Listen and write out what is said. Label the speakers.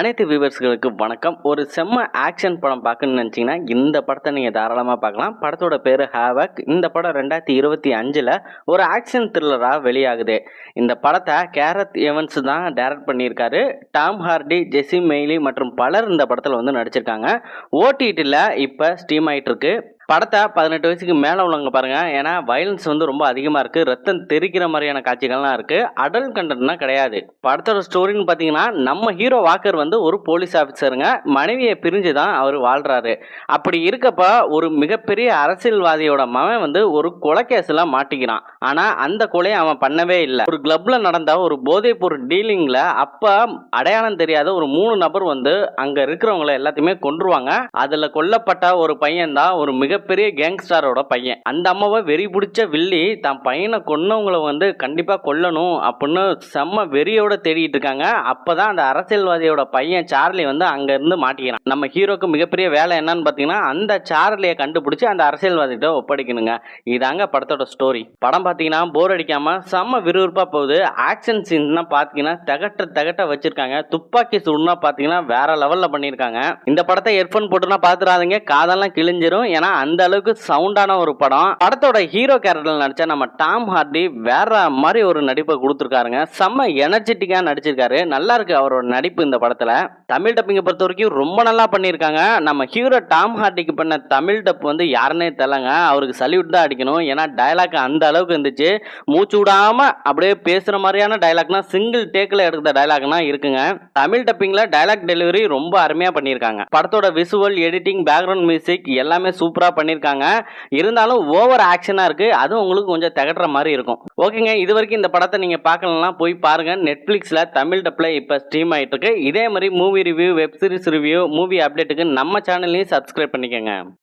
Speaker 1: அனைத்து வியூவர்ஸ்களுக்கு வணக்கம். ஒரு செம்ம ஆக்ஷன் படம் பார்க்கணும்னு நினச்சிங்கன்னா இந்த படத்தை நீங்கள் தாராளமாக பார்க்கலாம். படத்தோட பேர் ஹேவக் இந்த படம் ரெண்டாயிரத்தி இருபத்தி அஞ்சில் ஒரு ஆக்ஷன் த்ரில்லராக வெளியாகுது. இந்த படத்தை கேரத் எவன்ஸ் தான் டைரக்ட் பண்ணியிருக்காரு. Tom Hardy Jessie Mei Li மற்றும் பலர் இந்த படத்தில் வந்து நடிச்சிருக்காங்க. ஓடிடியில் இப்போ ஸ்டீம் ஆயிட்டு இருக்கு படத்தை பதினெட்டு வயசுக்கு மேலே உள்ளவங்க பாருங்கள் ஏன்னா வயலன்ஸ் வந்து ரொம்ப அதிகமாக இருக்குது ரத்தம் தெரிக்கிற மாதிரியான காட்சிகள்லாம் இருக்குது அடல்ட் கண்டென்ட்னா கிடையாது. படத்தோட ஸ்டோரின்னு பார்த்தீங்கன்னா நம்ம ஹீரோ வாக்கர் வந்து ஒரு போலீஸ் ஆஃபீஸருங்க மனைவியை பிரிஞ்சு தான் அவர் வாழ்கிறாரு அப்படி இருக்கப்ப ஒரு மிகப்பெரிய அரசியல்வாதியோட மகன் வந்து ஒரு கொலை கேஸில் மாட்டிக்கிறான். ஆனால் அந்த கொலையை அவன் பண்ணவே இல்லை. ஒரு கிளப்பில் நடந்த ஒரு போதைப்பொருள் டீலிங்கில் அப்போ அடையாளம் தெரியாத ஒரு மூணு நபர் வந்து அங்கே இருக்கிறவங்கள எல்லாத்தையுமே கொன்றுவாங்க. அதில் கொல்லப்பட்ட ஒரு பையன் தான் ஒரு மிக மிகப்பெரிய கேங்ஸ்டாரோட பையன். அந்த அம்மாவை வெறி பிடிச்ச வில்லி தான் பையனை கொன்னவங்களை வந்து கண்டிப்பாக கொல்லணும் அப்படின்னு செம்ம வெறியோட தேடிட்டு இருக்காங்க. அப்போதான் அந்த அரசியல்வாதியோட பையன் சார்லி வந்து அங்கேருந்து மாட்டிக்கிறான். நம்ம ஹீரோக்கு மிகப்பெரிய வேலை என்னன்னு பார்த்தீங்கன்னா அந்த சார்லியை கண்டுபிடிச்சி அந்த அரசியல்வாதிகிட்ட ஒப்படைக்கணுங்க. இதாங்க படத்தோட ஸ்டோரி படம் பார்த்தீங்கன்னா போர் அடிக்காம செம்ம விறுவிறுப்பாக போகுது. ஆக்ஷன் சீன்ஸ்லாம் பார்த்தீங்கன்னா தகட்ட தகட்ட வச்சுருக்காங்க. துப்பாக்கி சூடுனா பார்த்தீங்கன்னா வேற லெவலில் பண்ணியிருக்காங்க. இந்த படத்தை ஹெட்ஃபோன் போட்டுனா பார்த்துடாதீங்க. காதெல்லாம் கிழிஞ்சிரும். ஏன்னா அந்த அளவுக்கு சவுண்டான ஒரு படம். படத்தோட ஹீரோ கேரக்டர் நடிச்ச நம்ம டாம் ஹார்டி வேற மாதிரி ஒரு நடிப்பை கொடுத்துருக்காருங்க. செம்ம எனர்ஜெட்டிக்காக நடிச்சிருக்காரு. நல்லா இருக்கு அவரோட நடிப்பு இந்த படத்தில். தமிழ் டப்பிங்கை பொறுத்த வரைக்கும் ரொம்ப நல்லா பண்ணியிருக்காங்க. நம்ம ஹீரோ டாம் ஹார்டிக்கு பண்ண தமிழ் டப் வந்து யாருன்னே தெரியலங்க. அவருக்கு சல்யூட் தான் அடிக்கணும். ஏன்னா டயலாக் அந்த அளவுக்கு இருந்துச்சு. மூச்சு விடாம அப்படியே பேசுகிற மாதிரியான டைலாக்னா சிங்கிள் டேக்கில் எடுத்த டயலாக்னா இருக்குங்க. தமிழ் டப்பிங்கில் டயலாக் டெலிவரி ரொம்ப அருமையாக பண்ணியிருக்காங்க. படத்தோட விசுவல் எடிட்டிங் பேக்ரவுண்ட் மியூசிக் எல்லாமே சூப்பராக பண்ணியிருக்காங்க இருந்தாலும் ஓவர் ஆக்ஷனாக இருக்கு. அதுவும் உங்களுக்கு கொஞ்சம் திகட்டுற மாதிரி இருக்கும். ஓகேங்க இது வரைக்கும் இந்த படத்தை நீங்கள் பார்க்கலன்னா போய் பாருங்க. நெட்ஃப்ளிக்ஸில் தமிழ் டப்பில் இப்போ ஸ்ட்ரீம் ஆகிட்டு இருக்கு இதே மாதிரி movie review web series review movie அப்டேட்டுக்கு நம்ம சேனல்லையும் சப்ஸ்கிரைப் பண்ணிக்கோங்க.